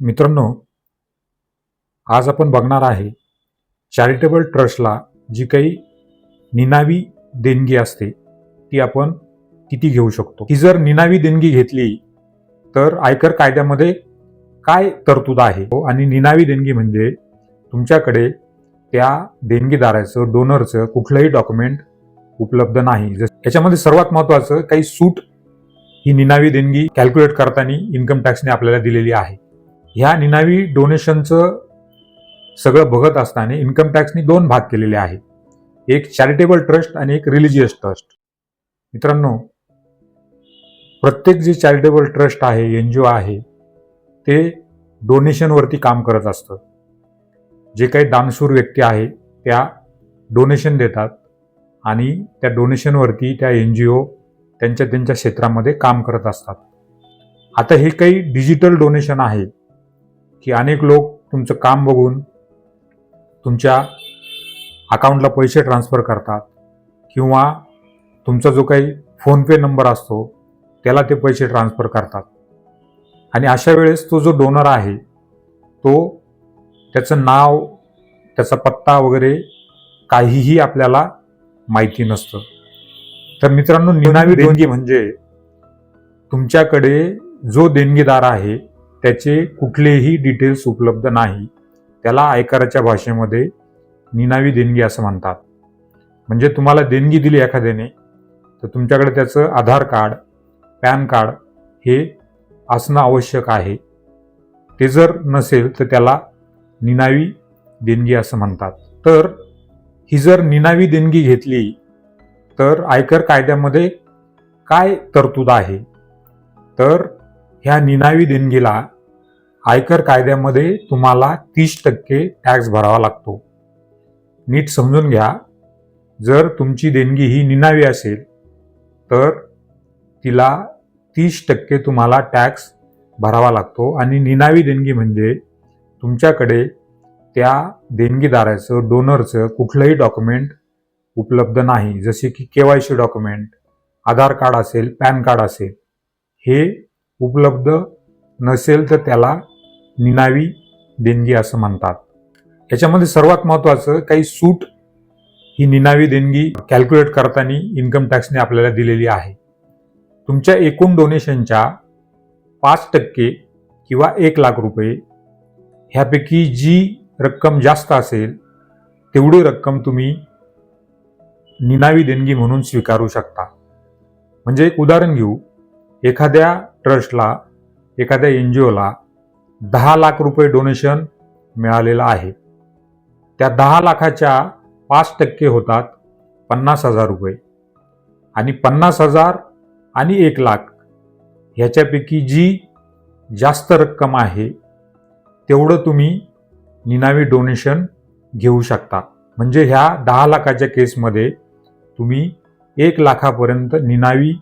मित्रांनो आज आपण बघणार आहे चॅरिटेबल ट्रस्टला जी काही निनावी देणगी असते ती आपण किती घेऊ शकतो? ही जर निनावी देणगी घेतली तर आयकर कायद्यामध्ये काय तरतूद आहे? आणि निनावी देणगी म्हणजे तुमच्याकडे त्या देणगीदाराचं डोनरचं कुठलंही डॉक्युमेंट उपलब्ध नाही. याच्यामध्ये सर्वात महत्वाचं काही सूट ही निनावी देणगी कॅल्क्युलेट करताना इन्कम टॅक्सने आपल्याला दिलेली आहे. ह्या निनावी डोनेशनचं सगळं बघत असताना इन्कम टॅक्सने दोन भाग केलेले आहे एक चॅरिटेबल ट्रस्ट आणि एक रिलिजियस ट्रस्ट. मित्रांनो प्रत्येक जे चॅरिटेबल ट्रस्ट आहे एन जी ओ आहे ते डोनेशनवरती काम करत असतं. जे काही दानशूर व्यक्ती आहे त्या डोनेशन देतात आणि त्या डोनेशनवरती त्या एन जी ओ त्यांच्या त्यांच्या क्षेत्रामध्ये काम करत असतात. आता हे काही डिजिटल डोनेशन आहे की अनेक लोक तुमचं काम बघून तुमच्या अकाउंटला पैसे ट्रान्सफर करतात किंवा तुमचा जो काही फोनपे नंबर असतो त्याला ते पैसे ट्रान्सफर करतात. आणि अशा वेळेस तो जो डोनर आहे तो त्याचं नाव त्याचा पत्ता वगैरे काहीही आपल्याला माहिती नसतं. तर मित्रांनो निनावी देणगी म्हणजे? तुमच्याकडे जो देणगीदार आहे त्याचे कुठलेही डिटेल्स उपलब्ध नाही. त्याला आयकराच्या भाषेमध्ये निनावी देणगी असं म्हणतात. म्हणजे तुम्हाला देणगी दिली एखाद्याने तर तुमच्याकडे त्याचं आधार कार्ड पॅन कार्ड हे असणं आवश्यक आहे. ते जर नसेल तर त्याला निनावी देणगी असं म्हणतात. तर ही जर निनावी देणगी घेतली तर आयकर कायद्यामध्ये काय तरतूद आहे? तर ह्या निनावी देणगीला आयकर कायद्यामध्ये तुम्हाला तीस टक्के टॅक्स भरावा लागतो. नीट समजून घ्या. जर तुमची देणगी ही निनावी असेल तर तिला तीस टक्के तुम्हाला टॅक्स भरावा लागतो आणि निनावी देणगी म्हणजे तुमच्याकडे त्या देणगीदाराचं डोनरचं कुठलंही डॉक्युमेंट उपलब्ध नाही. जसे की K Y C document Aadhaar card असेल पॅन कार्ड असेल हे उपलब्ध नसेल तर त्याला निनावी देणगी असं म्हणतात. याच्यामध्ये सर्वात महत्वाचं काही सूट ही निनावी देणगी कॅल्क्युलेट करताना इन्कम टॅक्सने आपल्याला दिलेली आहे. तुमच्या एकूण डोनेशनच्या पाच टक्के किंवा एक लाख रुपये ह्यापैकी जी रक्कम जास्त असेल तेवढी रक्कम तुम्ही निनावी देणगी म्हणून स्वीकारू शकता. म्हणजे एक उदाहरण घेऊ. एखाद्या ट्रस्टला एखाद्या एन जी ओला दहा लाख रुपये डोनेशन मिळालेलं आहे. त्या दहा लाखाच्या पाच टक्के होतात पन्नास हजार रुपये. आणि पन्नास हजार आणि एक लाख ह्याच्यापैकी जी जास्त रक्कम आहे तेवढं तुम्ही निनावी डोनेशन घेऊ शकता. म्हणजे ह्या दहा लाखाच्या केसमध्ये तुम्ही एक लाखापर्यंत निनावी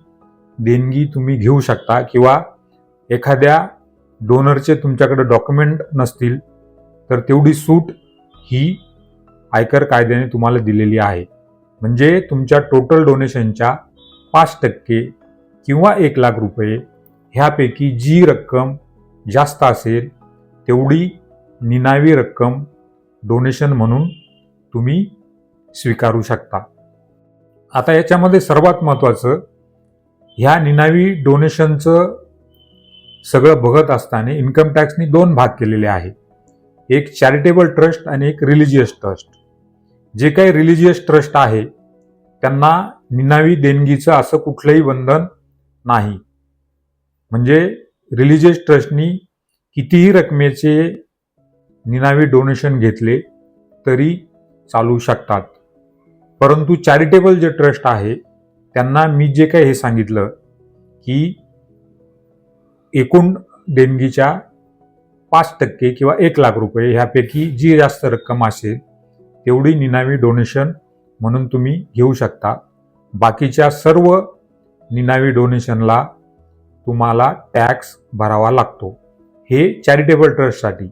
देणगी तुम्ही घेऊ शकता किंवा एखाद्या डोनरचे तुमच्याकडे डॉक्युमेंट नसतील तर तेवढी सूट ही आयकर कायद्याने तुम्हाला दिलेली आहे. म्हणजे तुमच्या टोटल डोनेशनच्या पाच टक्के किंवा एक लाख रुपये ह्यापैकी जी रक्कम जास्त असेल तेवढी निनावी रक्कम डोनेशन म्हणून तुम्ही स्वीकारू शकता. आता याच्यामध्ये सर्वात महत्त्वाचं ह्या निनावी डोनेशनचं सगळं बघत असताना इन्कम टॅक्सने दोन भाग केलेले आहेत. एक चॅरिटेबल ट्रस्ट आणि एक रिलिजियस ट्रस्ट जे काही रिलिजियस ट्रस्ट आहे त्यांना निनावी देणगीचं असं कुठलंही बंधन नाही. म्हणजे रिलिजियस ट्रस्टनी कितीही रकमेचे निनावी डोनेशन घेतले तरी चालू शकतात. परंतु चॅरिटेबल जे ट्रस्ट आहे त्यांना मी जे काही हे सांगितलं की एकूण देणगीच्या पाच टक्के किंवा एक लाख रुपये ह्यापैकी जी जास्त रक्कम असेल तेवढी निनावी डोनेशन म्हणून तुम्ही घेऊ शकता. बाकीच्या सर्व निनावी डोनेशनला तुम्हाला टॅक्स भरावा लागतो. हे चॅरिटेबल ट्रस्टसाठी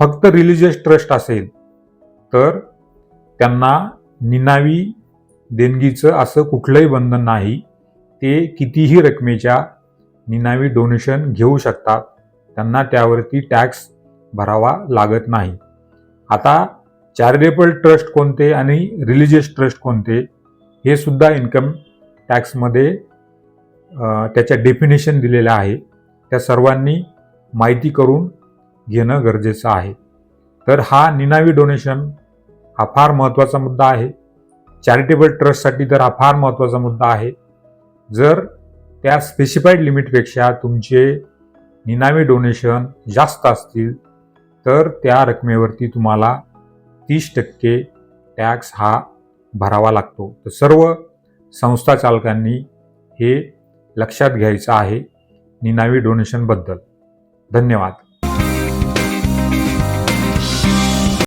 फक्त रिलिजियस ट्रस्ट असेल तर त्यांना निनावी देणगीचं असं कुठलंही बंधन नाही. ते कितीही रकमेच्या निनावी डोनेशन घेऊ शकतात. त्यांना त्यावरती टॅक्स भरावा लागत नाही. आता चॅरिटेबल ट्रस्ट कोणते आणि रिलिजियस ट्रस्ट कोणते? हे सुद्धा इन्कम टॅक्समध्ये त्याच्या डेफिनेशन दिलेल्या आहे. त्या सर्वांनी माहिती करून घेणं गरजेचं आहे. तर हा निनावी डोनेशन हा फार महत्त्वाचा मुद्दा आहे. चॅरिटेबल ट्रस्टसाठी तर हा फार महत्त्वाचा मुद्दा आहे. जर त्या स्पेसिफाईड लिमिटपेक्षा तुमचे निनावी डोनेशन जास्त असतील तर त्या रकमेवरती तुम्हाला तीस टक्के टॅक्स हा भरावा लागतो. तर सर्व संस्था चालकांनी हे लक्षात घ्यायचं आहे निनावी डोनेशनबद्दल धन्यवाद.